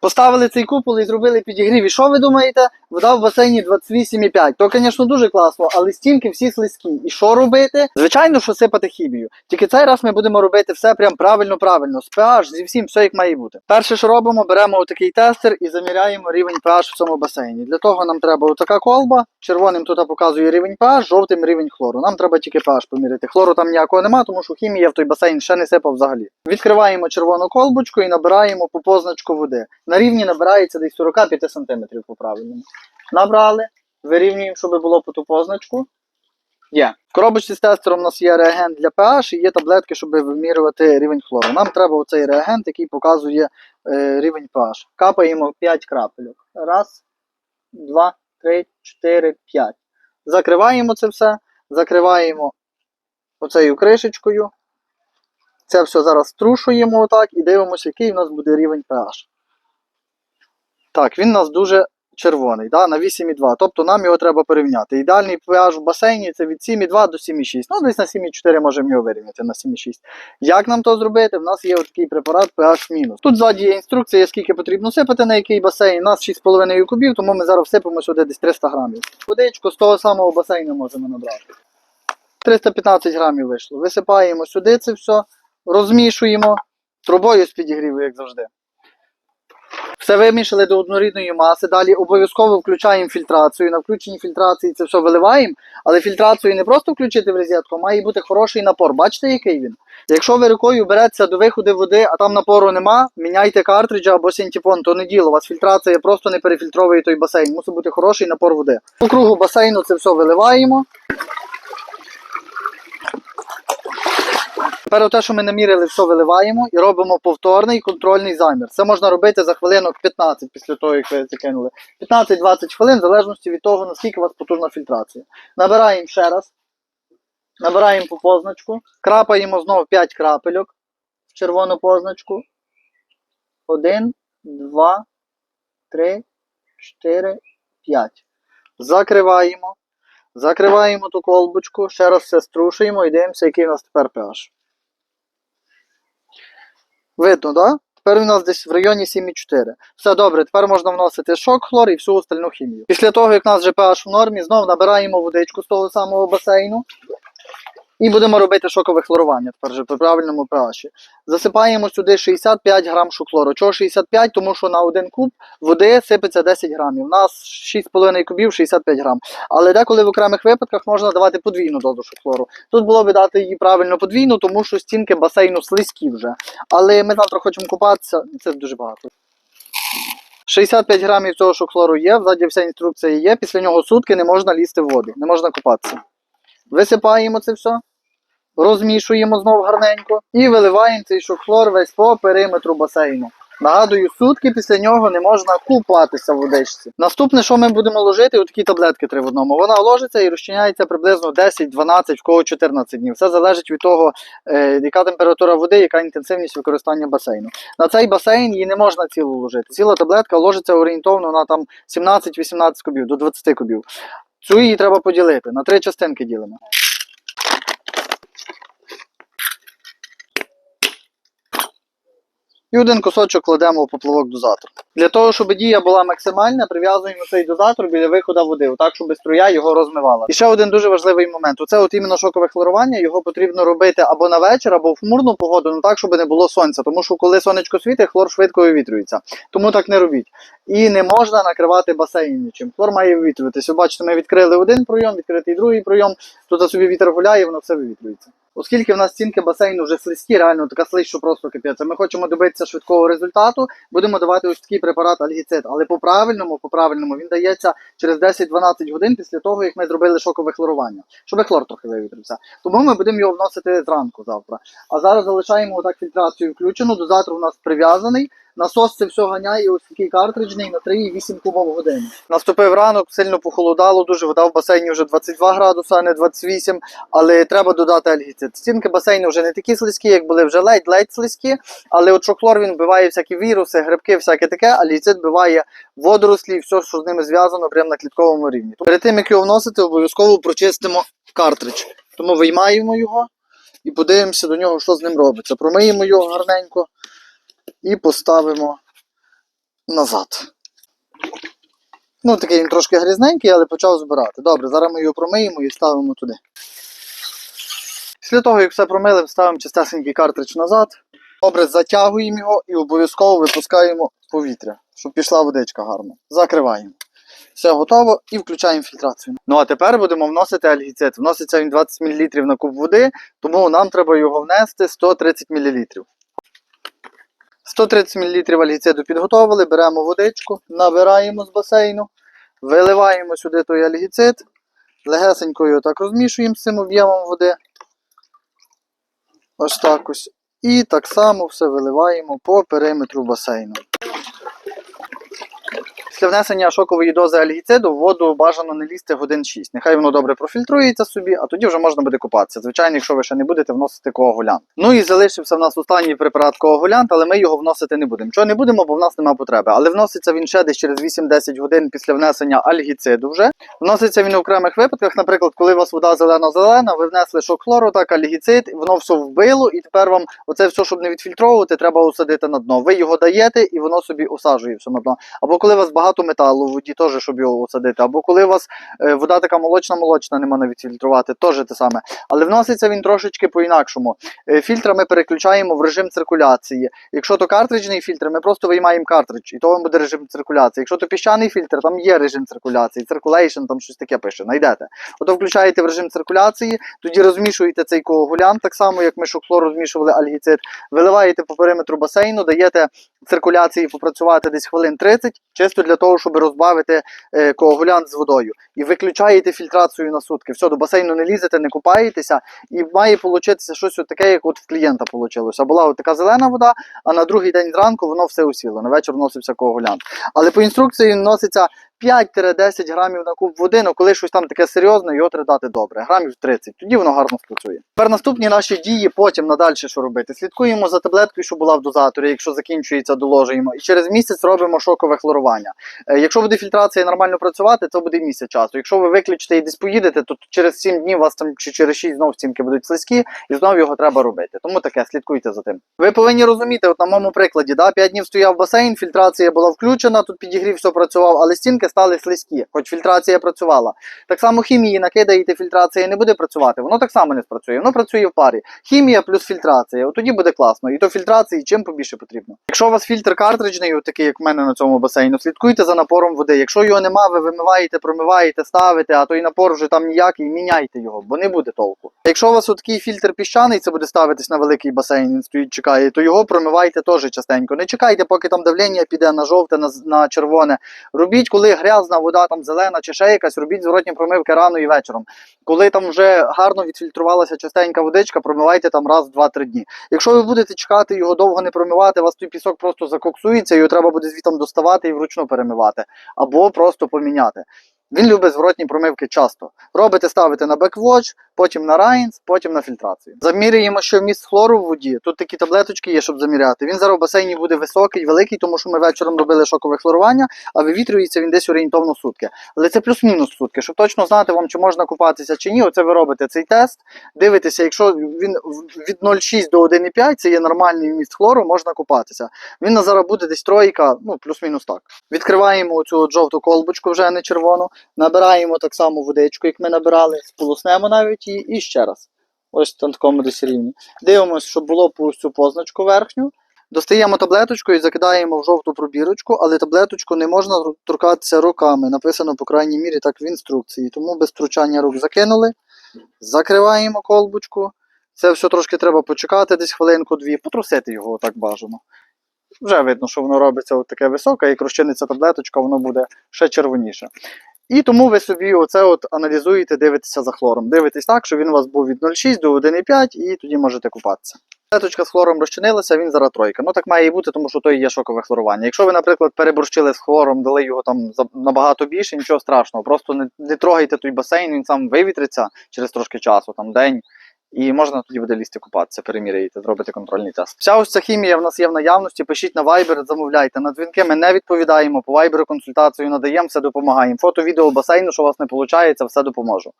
Поставили цей купол і зробили підігрів. І що ви думаєте? Вода в басейні 28,5. То, звісно, дуже класно, але стінки всі слизькі. І що робити? Звичайно, що сипати хімію. Тільки цей раз ми будемо робити все прям правильно-правильно. З pH, зі всім, все як має бути. Перше, що робимо, беремо отакий тестер і заміряємо рівень pH в цьому басейні. Для того нам треба отака колба. Червоним тут показує рівень pH, жовтим рівень хлору. Нам треба тільки pH поміряти. Хлору там ніякого нема, тому що хімія в той басейн ще не сипав взагалі. Відкриваємо червону колбочку і набираємо по позначку води. На рівні набирається десь 45 см по правильному. Набрали, вирівнюємо, щоб було по ту позначку. Є. В коробочці з тестером у нас є реагент для pH і є таблетки, щоб вимірювати рівень хлору. Нам треба оцей реагент, який показує е, рівень pH. Капаємо 5 крапельок. Раз, два, три, чотири, п'ять. Закриваємо це все, закриваємо оцею кришечкою. Це все зараз струшуємо отак і дивимося, який у нас буде рівень pH. Так, він у нас дуже червоний, да, на 8,2. Тобто нам його треба порівняти. Ідеальний pH в басейні це від 7,2 до 7,6. Ну, десь на 7,4 можемо його вирівняти на 7,6. Як нам то зробити? В нас є такий препарат pH-. Тут ззаді є інструкція, скільки потрібно сипати на який басейн. У нас 6,5 кубів, тому ми зараз всипемо сюди десь 300 грамів. Водичку з того самого басейну можемо набрати. 315 грамів вийшло. Висипаємо сюди це все, розмішуємо трубою з підігріву, як завжди. Все вимішали до однорідної маси. Далі обов'язково включаємо фільтрацію. На включенні фільтрації це все виливаємо, але фільтрацію не просто включити в розетку, має бути хороший напор. Бачите, який він? Якщо ви рукою береться до виходу води, а там напору нема, міняйте картриджа або синтепон, то не діло. У вас фільтрація просто не перефільтровує той басейн. Мусить бути хороший напор води. По кругу басейну це все виливаємо. Тепер те, що ми намірили, все виливаємо і робимо повторний контрольний замір. Це можна робити за хвилинок 15 після того, як ви закинули. 15-20 хвилин, в залежності від того, наскільки у вас потужна фільтрація. Набираємо ще раз. Набираємо по позначку. Крапаємо знову 5 крапельок в червону позначку. 1, 2, 3, 4, 5. Закриваємо. Закриваємо ту колбочку, ще раз все струшуємо і дивимося, який у нас тепер pH. Видно? Да? Тепер у нас десь в районі 7,4. Все добре, тепер можна вносити шок, хлор і всю остальну хімію. Після того, як у нас вже pH в нормі, знову набираємо водичку з того самого басейну. І будемо робити шокове хлорування тепер вже при правильному pH. Засипаємо сюди 65 грам шоклору. Чого 65? Тому що на один куб води сипеться 10 грамів. У нас 6,5 кубів 65 грам. Але деколи в окремих випадках можна давати подвійну дозу шоклору. Тут було би дати її правильно подвійну, тому що стінки басейну слизькі вже. Але ми завтра хочемо купатися, це дуже багато. 65 грамів цього шоклору є, взаді вся інструкція є. Після нього сутки не можна лізти в воду, не можна купатися. Висипаємо це все, розмішуємо знову гарненько і виливаємо цей шоклор весь по периметру басейну. Нагадую, сутки після нього не можна купатися в водичці. Наступне, що ми будемо ложити, отакі таблетки три в одному. Вона ложиться і розчиняється приблизно 10-12, в кого 14 днів. Все залежить від того, е, яка температура води, яка інтенсивність використання басейну. На цей басейн її не можна цілу ложити. Ціла таблетка ложиться орієнтовно на там 17-18 кубів, до 20 кубів. Цю її треба поділити. На три частинки ділимо. І один кусочок кладемо в поплавок дозатор. Для того, щоб дія була максимальна, прив'язуємо цей дозатор біля виходу води, так, щоб струя його розмивала. І ще один дуже важливий момент. Оце от іменно шокове хлорування, його потрібно робити або на вечір, або в хмурну погоду, ну так, щоб не було сонця. Тому що коли сонечко світить, хлор швидко вивітрюється. Тому так не робіть. І не можна накривати басейн нічим. Хлор має вивітрюватися. Бачите, ми відкрили один пройом, відкритий другий пройом. Тут собі вітер гуляє, воно все вивітрюється. Оскільки в нас стінки басейну вже слизькі, реально така слизь, що просто капець. Ми хочемо добитися швидкого результату, будемо давати ось такий препарат альгіцид. Але по правильному, по правильному він дається через 10-12 годин після того, як ми зробили шокове хлорування, щоб хлор трохи вивітрився. Тому ми будемо його вносити зранку завтра. А зараз залишаємо отак фільтрацію включену. До завтра у нас прив'язаний. Насос це все ганяє ось такий картриджний на 3,8 кубов в годину. Наступив ранок, сильно похолодало, дуже вода в басейні вже 22 градуси, а не 28, але треба додати альгіцид. Стінки басейну вже не такі слизькі, як були вже ледь-ледь слизькі, але от шоклор він вбиває всякі віруси, грибки, всяке таке, альгіцид вбиває водорослі, і все, що з ними зв'язано, прямо на клітковому рівні. Перед тим, як його вносити, обов'язково прочистимо картридж. Тому виймаємо його і подивимося до нього, що з ним робиться. Промиємо його гарненько і поставимо назад. Ну, такий він трошки грізненький, але почав збирати. Добре, зараз ми його промиємо і ставимо туди. Після того, як все промили, ставимо чистесенький картридж назад. Добре, затягуємо його і обов'язково випускаємо повітря, щоб пішла водичка гарно. Закриваємо. Все готово і включаємо фільтрацію. Ну а тепер будемо вносити альгіцид. Вноситься він 20 мл на куб води, тому нам треба його внести 130 мл. 130 мл альгіциду підготовили, беремо водичку, набираємо з басейну, виливаємо сюди той альгіцид, легесенько його так розмішуємо з цим об'ємом води. Ось так ось. І так само все виливаємо по периметру басейну. Після внесення шокової дози альгіциду в воду бажано не лізти годин 6. Нехай воно добре профільтрується собі, а тоді вже можна буде купатися. Звичайно, якщо ви ще не будете вносити коагулянт. Ну і залишився в нас останній препарат коагулянт, але ми його вносити не будемо. Чого не будемо, бо в нас немає потреби. Але вноситься він ще десь через 8-10 годин після внесення альгіциду вже. Вноситься він в окремих випадках, наприклад, коли у вас вода зелено-зелена, ви внесли шок хлору, так альгіцид, воно все вбило, і тепер вам оце все, щоб не відфільтровувати, треба усадити на дно. Ви його даєте і воно собі осаджує все на дно. Або коли у вас багато металу в воді, теж щоб його усадити. Або коли у вас е, вода така молочна-молочна, не можна відфільтрувати, теж те саме. Але вноситься він трошечки по-інакшому. Е, Фільтр ми переключаємо в режим циркуляції. Якщо то картриджний фільтр, ми просто виймаємо картридж, і то буде режим циркуляції. Якщо то піщаний фільтр, там є режим циркуляції, circulation, там щось таке пише, знайдете. Ото включаєте в режим циркуляції, тоді розмішуєте цей коагулянт, так само, як ми шоклор розмішували альгіцид, виливаєте по периметру басейну, даєте циркуляції попрацювати десь хвилин 30, чисто для того, щоб розбавити е, коагулянт з водою. І виключаєте фільтрацію на сутки. Все, до басейну не лізете, не купаєтеся, і має получитися щось от таке, як от в клієнта вийшло. Була от така зелена вода, а на другий день зранку воно все усіло. На вечір вносився коагулянт. Але по інструкції носиться 5-10 грамів на куб води, ну коли щось там таке серйозне, його треба дати добре. Грамів 30. Тоді воно гарно спрацює. Тепер наступні наші дії, потім надалі що робити. Слідкуємо за таблеткою, що була в дозаторі. Якщо закінчується, доложуємо. І через місяць робимо шокове хлорування. Е, Якщо буде фільтрація нормально працювати, то буде місяць часу. Якщо ви виключите і десь поїдете, то через 7 днів у вас там чи через 6 знов стінки будуть слизькі, і знову його треба робити. Тому таке, слідкуйте за тим. Ви повинні розуміти, от на моєму прикладі, да, 5 днів стояв басейн, фільтрація була включена, тут підігрів все працював, але стінки стали слизькі, хоч фільтрація працювала. Так само хімії накидаєте, фільтрація не буде працювати, воно так само не спрацює. Воно працює в парі. Хімія плюс фільтрація. От тоді буде класно. І то фільтрації чим побільше потрібно. Якщо у вас фільтр картриджний, такий, як в мене на цьому басейну, слідкуйте за напором води. Якщо його нема, ви вимиваєте, промиваєте, ставите, а той напор вже там ніякий, міняйте його, бо не буде толку. Якщо у вас такий фільтр піщаний, це буде ставитись на великий басейн, він стоїть, чекає, то його промивайте теж частенько. Не чекайте, поки там давлення піде на жовте, на, на червоне. Робіть, коли грязна вода, там зелена чи ще якась, робіть зворотні промивки рано і вечором. Коли там вже гарно відфільтрувалася частенька водичка, промивайте там раз, два-три дні. Якщо ви будете чекати його довго не промивати, у вас той пісок просто закоксується, його треба буде звітом доставати і вручну перемивати, або просто поміняти. Він любить зворотні промивки часто. Робите, ставите на беквотч, потім на райнс, потім на фільтрацію. Замірюємо, що вміст хлору в воді. Тут такі таблеточки є, щоб заміряти. Він зараз в басейні буде високий, великий, тому що ми вечором робили шокове хлорування, а вивітрюється він десь орієнтовно сутки. Але це плюс-мінус сутки. Щоб точно знати вам, чи можна купатися чи ні, оце ви робите цей тест. Дивитеся, якщо він від 0,6 до 1,5 це є нормальний вміст хлору, можна купатися. Він на зараз буде десь тройка, ну плюс-мінус так. Відкриваємо цю жовту колбочку, вже не червону. Набираємо так само водичку, як ми набирали, сполоснемо навіть її і ще раз. Ось на такому десь рівні. Дивимося, щоб було цю позначку верхню. Достаємо таблеточку і закидаємо в жовту пробірочку, але таблеточку не можна торкатися руками. Написано, по крайній мірі, так в інструкції. Тому без втручання рук закинули. Закриваємо колбочку. Це все трошки треба почекати, десь хвилинку-дві, потрусити його так бажано. Вже видно, що воно робиться от таке високе, як розчиниться таблеточка, воно буде ще червоніше. І тому ви собі оце от аналізуєте, дивитеся за хлором. Дивитесь так, що він у вас був від 0,6 до 1,5 і тоді можете купатися. Таблеточка з хлором розчинилася, він зараз тройка. Ну так має і бути, тому що то є шокове хлорування. Якщо ви, наприклад, переборщили з хлором, дали його там набагато більше, нічого страшного. Просто не, не трогайте той басейн, він сам вивітриться через трошки часу, там день. І можна тоді буде лізти купатися, переміряєте, зробити контрольний тест. Вся ось ця хімія в нас є в наявності. Пишіть на Viber, замовляйте. На дзвінки ми не відповідаємо. По Viber консультацію надаємо, все допомагаємо. Фото, відео басейну, що у вас не виходить, все допоможу.